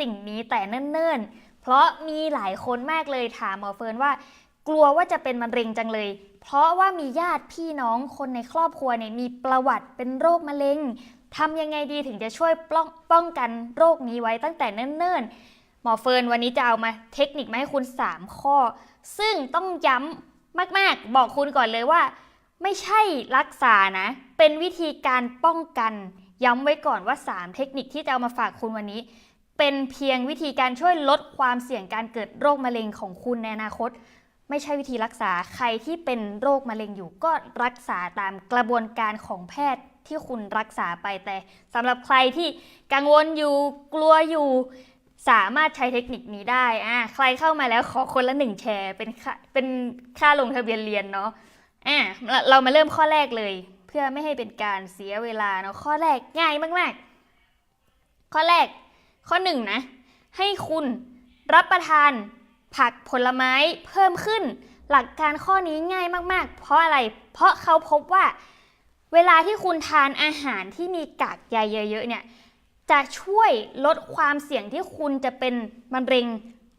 สิ่งนี้แต่เนิ่นๆ เพราะมีหลายคนมากเลยถามหมอเฟิร์นว่า กลัวว่าจะเป็นมะเร็งจังเลย เพราะว่ามีญาติพี่น้องคนในครอบครัวเนี่ยมีประวัติเป็นโรคมะเร็งทำยังไงดีถึงจะช่วยป้องป้องกันโรคนี้ไว้ตั้งแต่เนิ่นๆ หมอเฟิร์นวันนี้จะเอามาเทคนิคมาให้คุณ 3 ข้อ ซึ่งต้องย้ำมากๆ บอกคุณก่อนเลยว่า ไม่ใช่รักษานะ เป็นวิธีการป้องกัน ย้ำไว้ก่อนว่า 3 เทคนิคที่จะเอามาฝากคุณวันนี้ เป็นเพียงวิธีการช่วยลดความเสี่ยงการเกิดโรคมะเร็งของคุณในอนาคต ไม่ใช่วิธีรักษาใครที่เป็นโรคมะเร็งอยู่ก็รักษาตามกระบวนการของแพทย์ที่คุณรักษาไปแต่สำหรับใครที่กังวลอยู่กลัวอยู่สามารถใช้เทคนิคนี้ได้อ่าใครเข้ามาแล้วขอคนละหนึ่งแชร์เป็นค่าเป็นค่าลงทะเบียนเรียนเนาะอ่าเรามาเริ่มข้อแรกเลย เพื่อไม่ให้เป็นการเสียเวลาเนาะข้อแรกง่ายมาก ๆ ข้อแรก ข้อหนึ่งนะ ให้คุณรับประทานผักผลไม้เพิ่มขึ้น หลักการข้อนี้ง่ายมาก ๆ เพราะอะไร เพราะเขาพบว่า เวลาที่คุณทานอาหารที่มีกากใยเยอะๆเนี่ย จะช่วยลดความเสี่ยงที่คุณจะเป็นมะเร็ง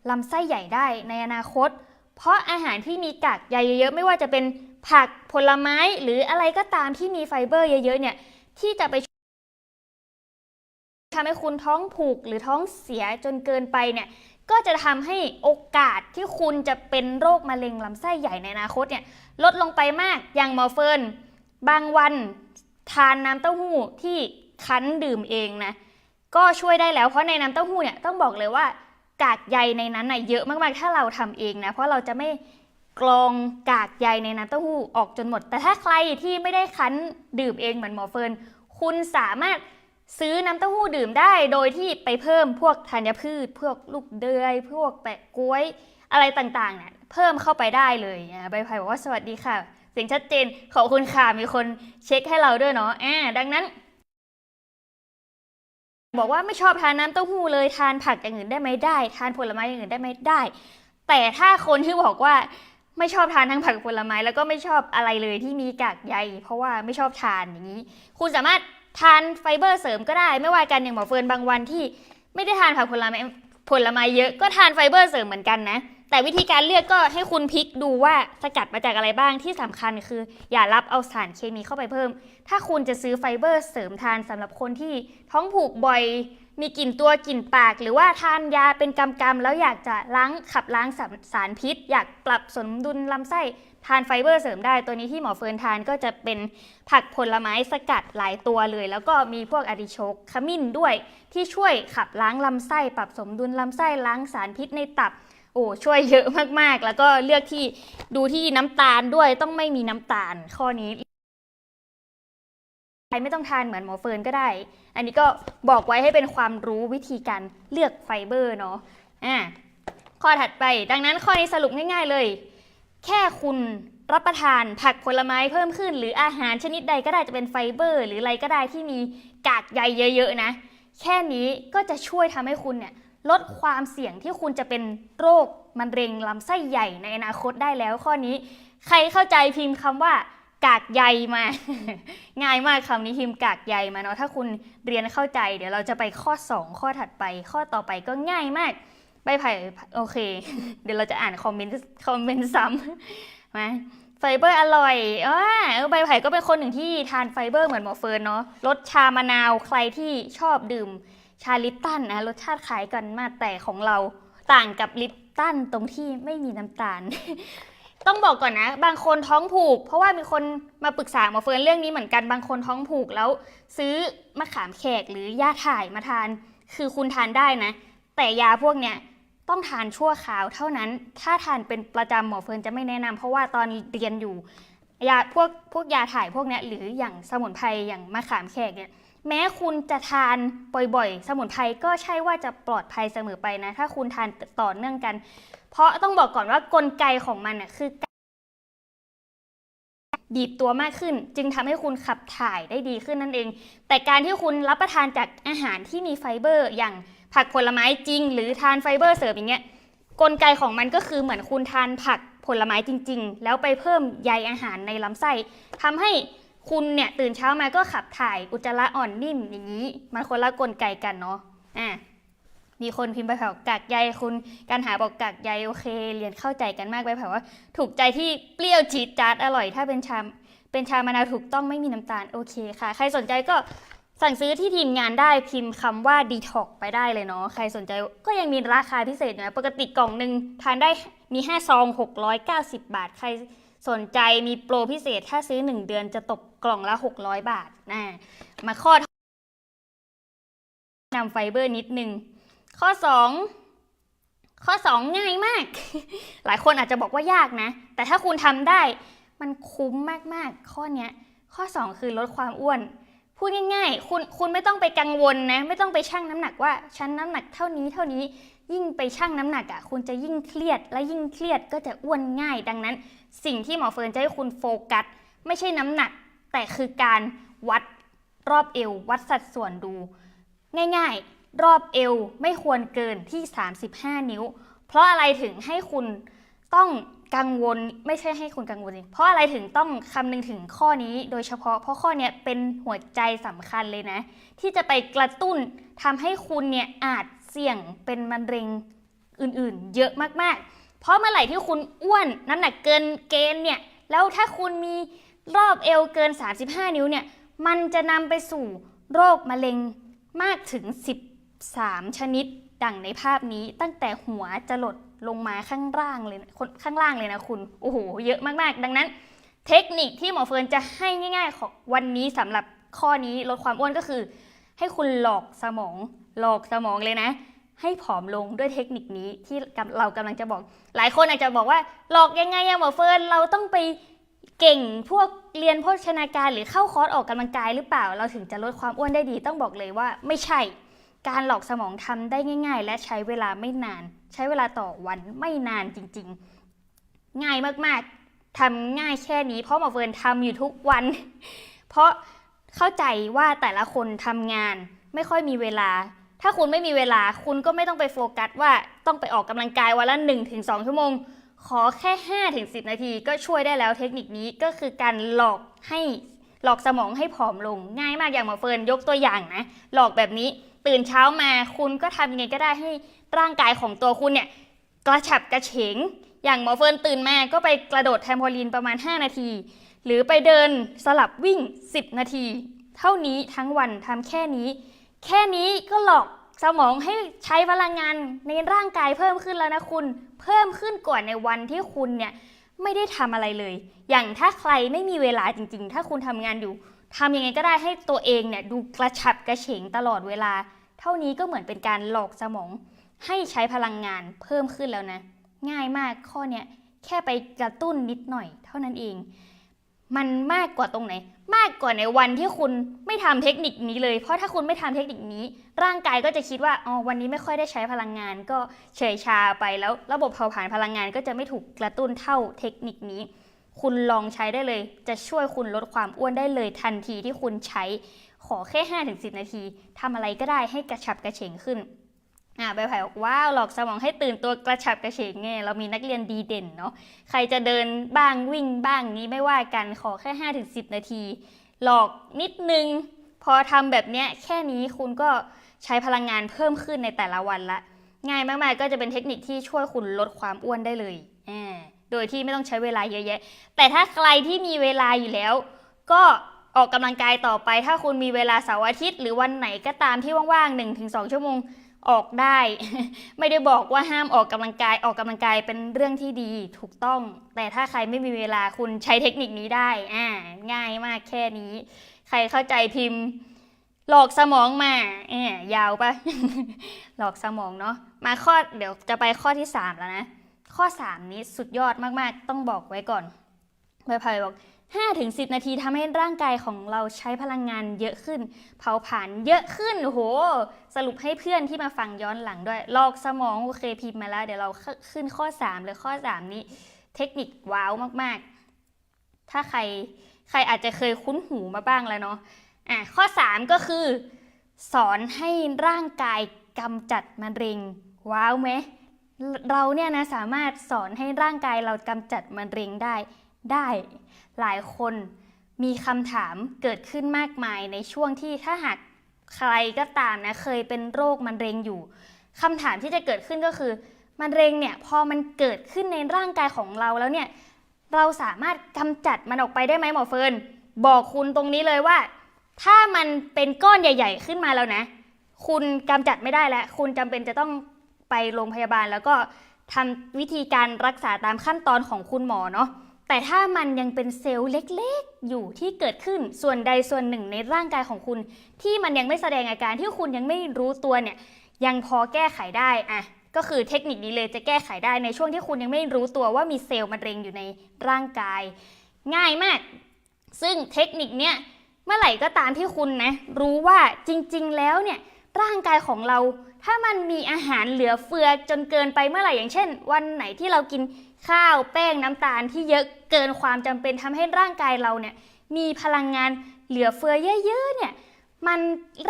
ลำไส้ใหญ่ได้ในอนาคต เพราะอาหารที่มีกากใยเยอะๆ ไม่ว่าจะเป็นผักผลไม้หรืออะไรก็ตามที่มีไฟเบอร์เยอะๆเนี่ยที่จะไป ทำให้คุณท้องผูกหรือท้องเสียจนเกินไปเนี่ยก็จะทำให้โอกาสที่คุณจะเป็นโรคมะเร็งลำไส้ใหญ่ในอนาคตเนี่ยลดลงไปมากอย่างหมอเฟิร์นบางวันทานน้ำเต้าหู้ที่คั้นดื่มเองนะก็ช่วยได้แล้วเพราะในน้ำเต้าหู้เนี่ยต้องบอกเลยว่ากากใยในนั้นน่ะเยอะมากๆ ถ้าเราทำเองนะเพราะเราจะไม่กรองกากใยในน้ำเต้าหู้ออกจนหมด แต่ถ้าใครที่ไม่ได้คั้นดื่มเองเหมือนหมอเฟิร์นคุณสามารถ ซื้อน้ำเต้าหู้ดื่มได้โดยที่ไปเพิ่มพวกธัญพืช พวกลูกเดือย พวกแปะกล้วยอะไรต่างๆเนี่ยเพิ่มเข้าไปได้เลยอะใบไผ่บอกว่าสวัสดีค่ะ เสียงชัดเจนขอบคุณค่ะมีคนเช็คให้เราด้วยเนาะอ่าดังนั้น บอกว่าไม่ชอบทานน้ำเต้าหู้เลยทานผักอย่างอื่นได้ไหมได้ ทานผลไม้อย่างอื่นได้ไหมได้ แต่ถ้าคนที่บอกว่าไม่ชอบทานทั้งผักผลไม้ แล้วก็ไม่ชอบอะไรเลยที่มีกากใยเพราะว่าไม่ชอบทานอย่างนี้ คุณสามารถ ทานไฟเบอร์เสริมก็ได้ไม่ว่ากันอย่างหมอเฟิร์นบางวันที่ ไม่ได้ทานผักผลไม้ผลไม้เยอะก็ทานไฟเบอร์เสริมเหมือนกันนะ แต่วิธีการเลือกก็ให้คุณพลิกดูว่าสกัดมาจากอะไรบ้างที่สำคัญคือ อย่ารับเอาสารเคมีเข้าไปเพิ่ม ถ้าคุณจะซื้อไฟเบอร์เสริมทานสำหรับคนที่ท้องผูกบ่อยมีกลิ่นตัวกลิ่นปาก หรือว่าทานยาเป็นกำๆแล้วอยากจะล้างขับล้างสารสารพิษ อยากปรับสมดุลลำไส้ ทานไฟเบอร์เสริมได้ตัวนี้ที่หมอเฟิร์นทานก็จะเป็นผักผลไม้สกัดหลายตัวเลย แล้วก็มีพวกอาริโชกขมิ้นด้วย ที่ช่วยขับล้างลำไส้ปรับสมดุลลำไส้ล้างสารพิษในตับโอ้ช่วยเยอะมากๆ แล้วก็เลือกที่ดูที่น้ำตาลด้วยต้องไม่มีน้ำตาลข้อนี้ใครไม่ต้องทานเหมือนหมอเฟิร์นก็ได้ อันนี้ก็บอกไว้ให้เป็นความรู้วิธีการเลือกไฟเบอร์เนาะอ่าข้อถัดไป ดังนั้นข้อนี้สรุปง่ายๆเลย แค่คุณรับประทานผักผลไม้เพิ่มขึ้น หรืออาหารชนิดใดก็ได้จะเป็นไฟเบอร์ หรืออะไรก็ได้ที่มีกากใยเยอะๆนะ แค่นี้ก็จะช่วยทำให้คุณเนี่ยลดความเสี่ยงที่คุณจะเป็นโรคมะเร็งลำไส้ใหญ่ในอนาคตได้แล้วข้อนี้ ใครเข้าใจพิมพ์คำว่ากากใยมา ง่ายมากคำนี้พิมพ์กากใยมาเนาะถ้าคุณเรียนเข้าใจ เดี๋ยวเราจะไปข้อ 2 ข้อถัดไป ข้อต่อไปก็ง่ายมาก ใบไผ่โอเค เดี๋ยวเราจะอ่านคอมเมนต์คอมเมนต์ซ้ำมาไฟเบอร์อร่อยอ่าเออใบไผ่ก็เป็นคนหนึ่งที่ทานไฟเบอร์เหมือนหมอเฟิร์นเนาะรสชามะนาวใครที่ชอบดื่มชาลิปตันนะรสชาติคล้ายกันมากแต่ของเราต่างกับลิปตันตรงที่ไม่มีน้ำตาล ต้องบอกก่อนนะ บางคนท้องผูก เพราะว่ามีคนมาปรึกษาหมอเฟิร์นเรื่องนี้เหมือนกันบางคนท้องผูกแล้ว ซื้อมะขามแขกหรือยาถ่ายมาทาน คือคุณทานได้นะ แต่ยาพวกเนี้ย ต้องทานชั่วคราวเท่านั้น ถ้าทานเป็นประจำหมอเฟิร์นจะไม่แนะนำเพราะว่าตอนเรียนอยู่ยาพวกพวกยาถ่ายพวกเนี้ยหรืออย่างสมุนไพรอย่างมะขามแขกเนี่ยแม้คุณจะทานบ่อยๆ สมุนไพรก็ใช่ว่าจะปลอดภัยเสมอไปนะ ถ้าคุณทานต่อเนื่องกัน เพราะต้องบอกก่อนว่ากลไกของมันน่ะคือการบีบตัวมากขึ้น จึงทำให้คุณขับถ่ายได้ดีขึ้นนั่นเอง แต่การที่คุณรับประทานจากอาหารที่มีไฟเบอร์อย่าง ผักผลไม้จริง หรือทานไฟเบอร์เสริมอย่างเงี้ยกลไกของมันก็คือเหมือนคุณทานผักผลไม้จริง ๆ แล้วไปเพิ่มใยอาหารในลำไส้ทำให้คุณเนี่ยตื่นเช้ามาก็ขับถ่ายอุจจาระอ่อนนิ่มอย่างนี้ มันคนละกลไกกันเนาะอะมีคนพิมพ์ไปแผ่วกากใยคุณการหาบอกกากใยโอเค เรียนเข้าใจกันมากไปแผ่วว่า ถูกใจที่เปรี้ยวจีดจาดอร่อย ถ้าเป็นชามเป็นชามะนาวถูกต้องไม่มีน้ำตาลโอเคค่ะ ใครสนใจก็ สั่งซื้อที่ทีมงานได้พิมพ์คำว่า detox ไปได้เลยเนาะใครสนใจก็ยังมีราคาพิเศษนะปกติกล่องหนึ่งทานได้มี5ซอง 690 บาท ใครสนใจมีโปรพิเศษถ้าซื้อ 1 เดือนจะตกกล่องละ 600 บาทนะมาข้อนำไฟเบอร์นิดนึง ข้อ 2 ข้อ 2 ง่ายมาก หลายคนอาจจะบอกว่ายากนะ แต่ถ้าคุณทำได้มันคุ้มมากๆ ข้อเนี้ยข้อ 2 คือลดความอ้วน พูดง่ายๆ คุณคุณไม่ต้องไปกังวลนะไม่ต้องไปชั่งน้ำหนักว่าฉันน้ำหนักเท่านี้เท่านี้ยิ่งไปชั่งน้ำหนักอะ่ะคุณจะยิ่งเครียด และยิ่งเครียดก็จะอ้วนง่าย ดังนั้น สิ่งที่หมอเฟิร์นจะให้คุณโฟกัส ไม่ใช่น้ำหนัก แต่คือการวัดรอบเอว วัดสัดส่วนดู ง่ายๆ รอบเอวไม่ควรเกินที่ 35 นิ้ว เพราะอะไรถึงให้คุณต้อง กังวลไม่ใช่ให้คุณกังวลสิเพราะอะไรถึงต้องคำนึงถึงข้อนี้โดยเฉพาะเพราะข้อเนี้ยเป็นหัวใจสำคัญเลยนะ ที่จะไปกระตุ้นทำให้คุณเนี่ยอาจเสี่ยงเป็นมะเร็งอื่นๆ เยอะมากๆ เพราะเมื่อไหร่ที่คุณอ้วนน้ำหนักเกินเกณฑ์เนี่ยแล้วถ้าคุณมีรอบเอวเกิน 35 นิ้วเนี่ยมันจะนำไปสู่โรคมะเร็งมากถึง 13 ชนิดดังในภาพนี้ตั้งแต่หัวจะหลด ลงมาข้างล่างเลยนะข้างล่างเลยนะคุณโอ้โหเยอะมากๆ ดังนั้น เทคนิคที่หมอเฟิร์นจะให้ง่ายๆของวันนี้สำหรับข้อนี้ลดความอ้วนก็คือ ให้คุณหลอกสมองหลอกสมองเลยนะ ให้ผอมลงด้วยเทคนิคนี้ที่เรากำลังจะบอก หลายคนอาจจะบอกว่าหลอกยังไงอะหมอเฟิร์นเราต้องไปเก่งพวกเรียนโภชนาการหรือเข้าคอร์สออกกำลังกายหรือเปล่า เราถึงจะลดความอ้วนได้ดี ต้องบอกเลยว่าไม่ใช่ การหลอกสมองทำได้ง่าย ๆ และใช้เวลาไม่นาน ใช้เวลาต่อวันไม่นานจริงๆ ง่ายมากๆทำง่ายแค่นี้ เพราะหมอเฟิร์นทำอยู่ทุกวัน เพราะเข้าใจว่าแต่ละคนทำงานไม่ค่อยมีเวลา ถ้าคุณไม่มีเวลาคุณก็ไม่ต้องไปโฟกัสว่าต้องไปออกกำลังกายวันละ 1-2 ชั่วโมง ขอแค่5ถึง10 นาทีก็ช่วยได้แล้วเทคนิคนี้ก็คือการหลอกให้หลอกสมองให้ผอมลงง่ายมากอย่างหมอเฟิร์นยกตัวอย่างนะ หลอกแบบนี้ตื่นเช้ามาคุณก็ทำยังไงก็ได้ให้ ร่างกายของตัวคุณเนี่ยกระฉับกระเฉง อย่างหมอเฟิร์นตื่นมาก็ไปกระโดดแทมโพลีนประมาณ 5 นาที หรือไปเดินสลับวิ่ง 10 นาที เท่านี้ทั้งวันทำแค่นี้ แค่นี้ก็หลอกสมองให้ใช้พลังงานในร่างกายเพิ่มขึ้นแล้วนะคุณ เพิ่มขึ้นกว่าในวันที่คุณเนี่ยไม่ได้ทำอะไรเลย อย่างถ้าใครไม่มีเวลาจริงๆ ถ้าคุณทำงานอยู่ทำยังไงก็ได้ให้ตัวเองเนี่ยดูกระฉับกระเฉงตลอดเวลา เท่านี้ก็เหมือนเป็นการหลอกสมอง ให้ใช้พลังงานเพิ่มขึ้นแล้วนะ ง่ายมากข้อเนี้ยแค่ไปกระตุ้นนิดหน่อย เท่านั้นเอง มันมากกว่าตรงไหน มากกว่าในวันที่คุณไม่ทำเทคนิคนี้เลย เพราะถ้าคุณไม่ทำเทคนิคนี้ ร่างกายก็จะคิดว่าอ๋อวันนี้ไม่ค่อยได้ใช้พลังงาน ก็เฉยชาไปแล้ว ระบบเผาผลาญพลังงานก็จะไม่ถูกกระตุ้นเท่าเทคนิคนี้ คุณลองใช้ได้เลย จะช่วยคุณลดความอ้วนได้เลยทันทีที่คุณใช้ขอแค่ 5-10 นาทีทำอะไรก็ได้ให้กระฉับกระเฉงขึ้น อ่าใบไผ่บอกว้าวหลอกสมองให้ตื่นตัวกระฉับกระเฉงไงเรามีนักเรียนดีเด่นเนาะใครจะเดินบ้างวิ่งบ้างนี้ไม่ว่ากันขอแค่5-10 นาที หลอกนิดนึง พอทำแบบเนี้ยแค่นี้คุณก็ใช้พลังงานเพิ่มขึ้นในแต่ละวันละ ง่ายมากๆก็จะเป็นเทคนิคที่ช่วยคุณลดความอ้วนได้เลยอ่าโดยที่ไม่ต้องใช้เวลาเยอะแยะ แต่ถ้าใครที่มีเวลาอยู่แล้ว ก็ออกกำลังกายต่อไป ถ้าคุณมีเวลาเสาร์อาทิตย์ หรือวันไหนก็ตามที่ว่างๆ1-2 ชั่วโมง ออกได้ ไม่ได้บอกว่าห้ามออกกำลังกายออกกำลังกายเป็นเรื่องที่ดีถูกต้อง แต่ถ้าใครไม่มีเวลาคุณใช้เทคนิคนี้ได้อ่าง่ายมากแค่นี้ ใครเข้าใจพิมพ์ หลอกสมองมาเอ่ยาวปะหลอกสมองเนาะมาข้อเดี๋ยวจะไปข้อที่ 3 แล้วนะ ข้อ 3 นี้สุดยอดมากๆ ต้องบอกไว้ก่อนใบไผ่บอก 5ถึง10 นาทีทำให้ร่างกายของเราใช้พลังงานเยอะขึ้น เผาผลาญเยอะขึ้นโอ้โห สรุปให้เพื่อนที่มาฟังย้อนหลังด้วย ลอกสมองโอเคพิมพ์มาแล้ว เดี๋ยวเราขึ้นข้อ 3 เลยข้อ 3 นี้ เทคนิคว้าวมากๆ ถ้าใครใครอาจจะเคยคุ้นหูมาบ้างแล้วเนาะอะข้อ 3 ก็คือ สอนให้ร่างกายกำจัดมะเร็ง ว้าวไหมเราเนี่ยนะสามารถสอนให้ร่างกายเรากำจัดมะเร็งได้ ได้หลายคนมีคำถามเกิดขึ้นมากมายในช่วงที่ถ้าหากใครก็ตามนะเคยเป็นโรคมะเร็งอยู่คำถามที่จะเกิดขึ้นก็คือมะเร็งเนี่ยพอมันเกิดขึ้นในร่างกายของเราแล้วเนี่ยเราสามารถกำจัดมันออกไปได้ไหมหมอเฟิร์นบอกคุณตรงนี้เลยว่า ถ้ามันเป็นก้อนใหญ่ ๆ ขึ้นมาแล้วนะ คุณกำจัดไม่ได้แล้ว คุณจำเป็นจะต้องไปโรงพยาบาลแล้วก็ทำวิธีการรักษาตามขั้นตอนของคุณหมอเนาะ แต่ถ้ามันยังเป็นเซลล์เล็กๆ อยู่ที่เกิดขึ้นส่วนใดส่วนหนึ่งในร่างกายของคุณ ที่มันยังไม่แสดงอาการที่คุณยังไม่รู้ตัวเนี่ยยังพอแก้ไขได้อะก็คือเทคนิคนี้เลยจะแก้ไขได้ในช่วงที่คุณยังไม่รู้ตัวว่ามีเซลล์มะเร็งอยู่ในร่างกาย ง่ายมาก ซึ่งเทคนิคเนี้ยเมื่อไหร่ก็ตามที่คุณนะรู้ว่าจริงๆ แล้วเนี่ยร่างกายของเรา ถ้ามันมีอาหารเหลือเฟือจนเกินไปเมื่อไหร่อย่างเช่น วันไหนที่เรากินข้าวแป้งน้ำตาลที่เยอะเกินความจำเป็นทำให้ร่างกายเราเนี่ยมีพลังงานเหลือเฟือเยอะๆเนี่ยมัน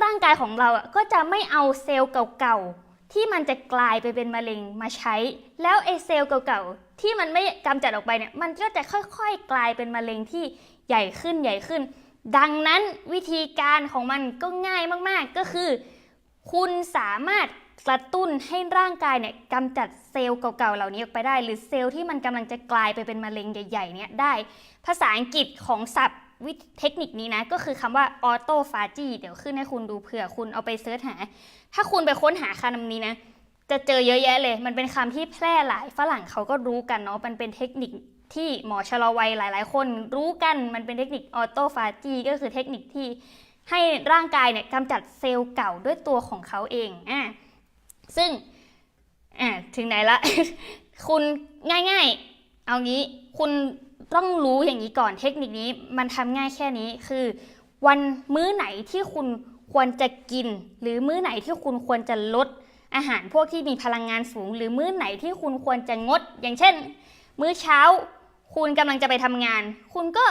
ร่างกายของเราอะก็จะไม่เอาเซลล์เก่าๆที่มันจะกลายไปเป็นมะเร็งมาใช้ แล้วไอเซลล์เก่าๆที่มันไม่กำจัดออกไปเนี่ยมันก็จะค่อยๆกลายเป็นมะเร็งที่ใหญ่ขึ้นใหญ่ขึ้น ดังนั้นวิธีการของมันก็ง่ายมากๆก็คือ คุณสามารถกระตุ้นให้ร่างกายเนี่ยกำจัดเซลล์เก่าๆเหล่านี้ออกไปได้ หรือเซลล์ที่มันกำลังจะกลายไปเป็นมะเร็งใหญ่ๆเนี่ยได้ ภาษาอังกฤษของศัพท์วิเทคนิคนี้นะ ก็คือคำว่า autophagy เดี๋ยวขึ้นให้คุณดูเผื่อคุณเอาไปเสิร์ชหา ถ้าคุณไปค้นหาคำนี้นะ จะเจอเยอะแยะเลย มันเป็นคำที่แพร่หลายฝรั่งเขาก็รู้กันเนาะมันเป็นเทคนิคที่หมอชะลอวัยหลาย ๆ คนรู้กันมันเป็นเทคนิค autophagy ก็คือเทคนิคที่ ให้ร่างกายเนี่ยกำจัดเซลล์เก่าด้วยตัวของเขาเองอะซึ่งอะถึงไหนละ คุณง่ายๆ เอางี้คุณต้องรู้อย่างนี้ก่อนเทคนิคนี้มันทำง่ายแค่นี้คือ วันมื้อไหนที่คุณควรจะกิน หรือมื้อไหนที่คุณควรจะลดอาหารพวกที่มีพลังงานสูง หรือมื้อไหนที่คุณควรจะงด อย่างเช่น มื้อเช้า คุณกำลังจะไปทำงาน คุณก็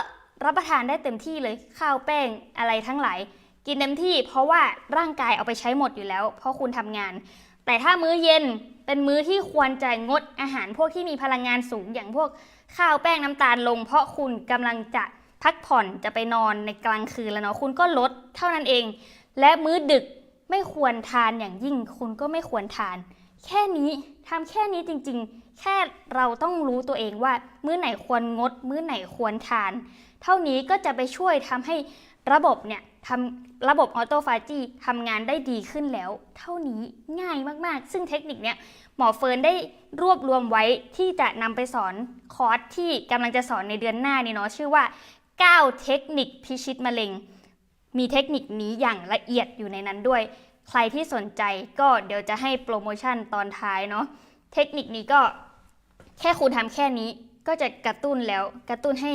รับประทานได้เต็มที่เลยข้าวแป้งอะไรทั้งหลายกินเต็มที่เพราะว่าร่างกายเอาไปใช้หมดอยู่แล้ว เพราะคุณทำงาน แต่ถ้ามื้อเย็นเป็นมื้อที่ควรจะงดอาหารพวกที่มีพลังงานสูงอย่างพวกข้าวแป้งน้ำตาลลง เพราะคุณกำลังจะพักผ่อนจะไปนอนในกลางคืนแล้วเนาะคุณก็ลดเท่านั้นเอง และมื้อดึกไม่ควรทานอย่างยิ่งคุณก็ไม่ควรทาน แค่นี้ทำแค่นี้จริงๆ แค่เราต้องรู้ตัวเองว่า มื้อไหนควรงด มื้อไหนควรทาน เท่านี้ก็จะไปช่วยทำให้ระบบเนี่ยทำระบบออโตฟาจีทำงานได้ดีขึ้นแล้ว เท่านี้ง่ายมากๆ ซึ่งเทคนิคเนี้ยหมอเฟิร์นได้รวบรวมไว้ที่จะนำไปสอนคอร์สที่กำลังจะสอนในเดือนหน้านี่เนาะชื่อว่า 9 เทคนิคพิชิตมะเร็ง มีเทคนิคนี้อย่างละเอียดอยู่ในนั้นด้วย ใครที่สนใจก็เดี๋ยวจะให้โปรโมชั่นตอนท้ายเนาะเทคนิคนี้ก็แค่คุณทำแค่นี้ก็จะกระตุ้นแล้วกระตุ้นให้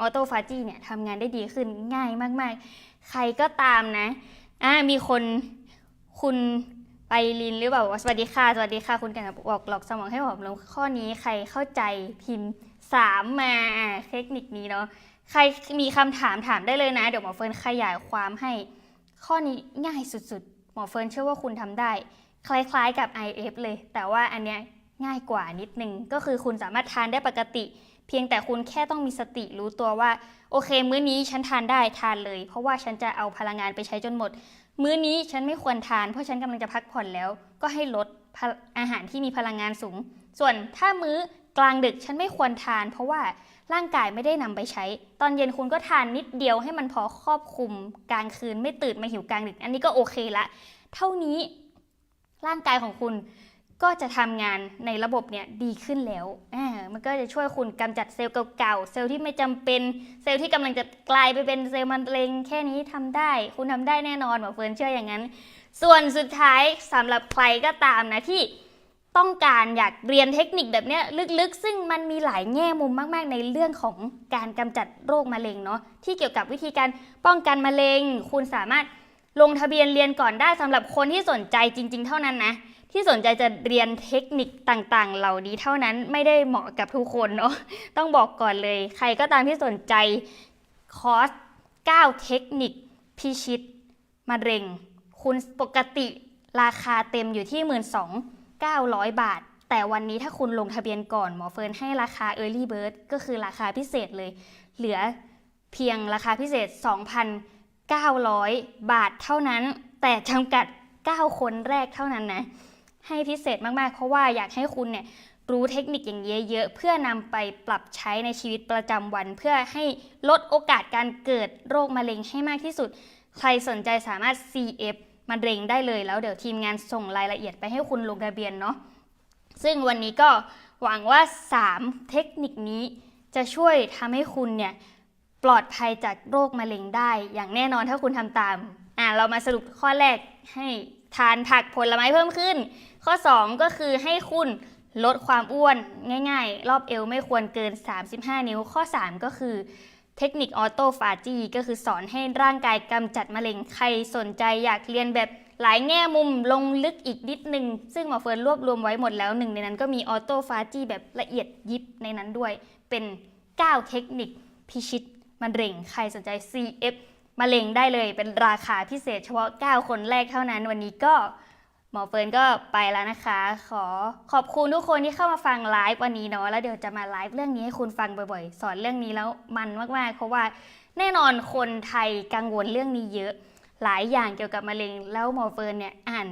ออโตฟาจีเนี่ยทำงานได้ดีขึ้นง่ายมากๆ ใครก็ตามนะอ่ามีคนคุณไปลินหรือเปล่าสวัสดีค่ะ สวัสดีค่ะ คุณกันบอกหลอกสมองให้ผอมลงข้อนี้ใครเข้าใจพิมพ์สามมาเทคนิคนี้เนาะใครมีคำถามถามได้เลยนะ เดี๋ยวหมอเฟิร์นขยายความให้ข้อนี้ง่ายสุดๆ หมอเฟิร์นเชื่อว่าคุณทำได้ คล้ายๆกับ IF เลย แต่ว่าอันเนี้ยง่ายกว่านิดนึง ก็คือคุณสามารถทานได้ปกติ เพียงแต่คุณแค่ต้องมีสติรู้ตัวว่า โอเค มื้อนี้ฉันทานได้ทานเลย เพราะว่าฉันจะเอาพลังงานไปใช้จนหมด มื้อนี้ฉันไม่ควรทานเพราะฉันกำลังจะพักผ่อนแล้ว ก็ให้ลดอาหารที่มีพลังงานสูง ส่วนถ้ามื้อกลางดึกฉันไม่ควรทาน เพราะว่า ร่างกายไม่ได้นำไปใช้ ตอนเย็นคุณก็ทานนิดเดียวให้มันพอครอบคลุมกลางคืนไม่ตื่นมาหิวกลางดึก อันนี้ก็โอเคละ เท่านี้ร่างกายของคุณก็จะทำงานในระบบเนี่ยดีขึ้นแล้วอ่ามันก็จะช่วยคุณกำจัดเซลล์เก่าๆ เซลล์ที่ไม่จำเป็น เซลล์ที่กำลังจะกลายไปเป็นเซลล์มะเร็งแค่นี้ทำได้ คุณทำได้แน่นอนหมอเฟิร์นเชื่ออย่างนั้น ส่วนสุดท้ายสำหรับใครก็ตามนะที่ ต้องการอยากเรียนเทคนิคแบบนี้ลึกๆ ซึ่งมันมีหลายแง่มุมมาก ๆ ในเรื่องของการกำจัดโรคมะเร็งเนาะที่เกี่ยวกับวิธีการป้องกันมะเร็ง คุณสามารถลงทะเบียนเรียนก่อนได้สำหรับคนที่สนใจจริง ๆ เท่านั้นนะที่สนใจจะเรียนเทคนิคต่างๆ เหล่านี้เท่านั้นไม่ได้เหมาะกับทุกคนเนาะต้องบอกก่อนเลย ใครก็ตามที่สนใจคอร์ส 9 เทคนิค พิชิตมะเร็ง คุณปกติราคาเต็มอยู่ที่ 900 บาท แต่วันนี้ถ้าคุณลงทะเบียนก่อนหมอเฟิร์นให้ราคา Early Bird ก็คือราคาพิเศษเลย เหลือเพียงราคาพิเศษ 2,900 บาทเท่านั้น แต่จำกัด 9 คนแรกเท่านั้นนะ ให้พิเศษมากๆ เพราะว่าอยากให้คุณเนี่ยรู้เทคนิคอย่างเยอะๆ เพื่อนำไปปรับใช้ในชีวิตประจำวัน เพื่อให้ลดโอกาสการเกิดโรคมะเร็งให้มากที่สุด ใครสนใจสามารถ CF มะเร็งได้เลยแล้วเดี๋ยวทีมงานส่งรายละเอียดไปให้คุณลงทะเบียนเนาะซึ่งวันนี้ก็หวังว่า 3 เทคนิคนี้จะช่วยทำให้คุณเนี่ยปลอดภัยจากโรคมะเร็งได้ อย่างแน่นอนถ้าคุณทำตามอะเรามาสรุปข้อแรกให้ทานผักผลไม้เพิ่มขึ้น ข้อ 2 ก็คือให้คุณลดความอ้วนง่าย ๆ รอบเอวไม่ควรเกิน 35 นิ้ว ข้อ 3 ก็คือ เทคนิคออโตฟาจีก็คือสอนให้ร่างกายกำจัดมะเร็งใครสนใจอยากเรียนแบบหลายแง่มุมลงลึกอีกนิดนึง ซึ่งหมอเฟิร์นรวบรวมไว้หมดแล้วหนึ่งในนั้นก็มีออโตฟาจีแบบละเอียดยิบในนั้นด้วย เป็น 9 เทคนิคพิชิตมะเร็งใครสนใจ CF มะเร็งได้เลยเป็นราคาพิเศษเฉพาะ 9 คนแรกเท่านั้นวันนี้ก็ หมอเฟิร์นก็ไปแล้วนะคะ ขอขอบคุณทุกคนที่เข้ามาฟังไลฟ์วันนี้เนาะแล้วเดี๋ยวจะมาไลฟ์เรื่องนี้ให้คุณฟังบ่อยๆ สอนเรื่องนี้แล้วมันมากๆ เพราะว่าแน่นอนคนไทยกังวลเรื่องนี้เยอะ หลายอย่างเกี่ยวกับมะเร็ง แล้วหมอเฟิร์นเนี่ยอ่าน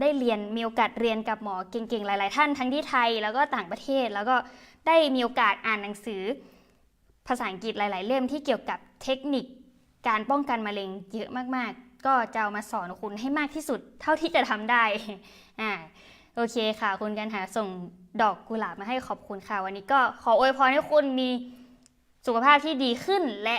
ได้เรียนมีโอกาสเรียนกับหมอเก่งๆ หลาย ๆ ท่านทั้งที่ไทยแล้วก็ต่างประเทศ แล้วก็ได้มีโอกาสอ่านหนังสือ ภาษาอังกฤษหลาย ๆ เล่มที่เกี่ยวกับเทคนิคการป้องกันมะเร็งเยอะมากๆ ก็จะเอามาสอนคุณให้มากที่สุดเท่าที่จะทำได้อ่าโอเคค่ะ คุณกันหาส่งดอกกุหลาบมาให้ขอบคุณค่ะ วันนี้ก็ขออวยพรให้คุณมีสุขภาพที่ดีขึ้น และ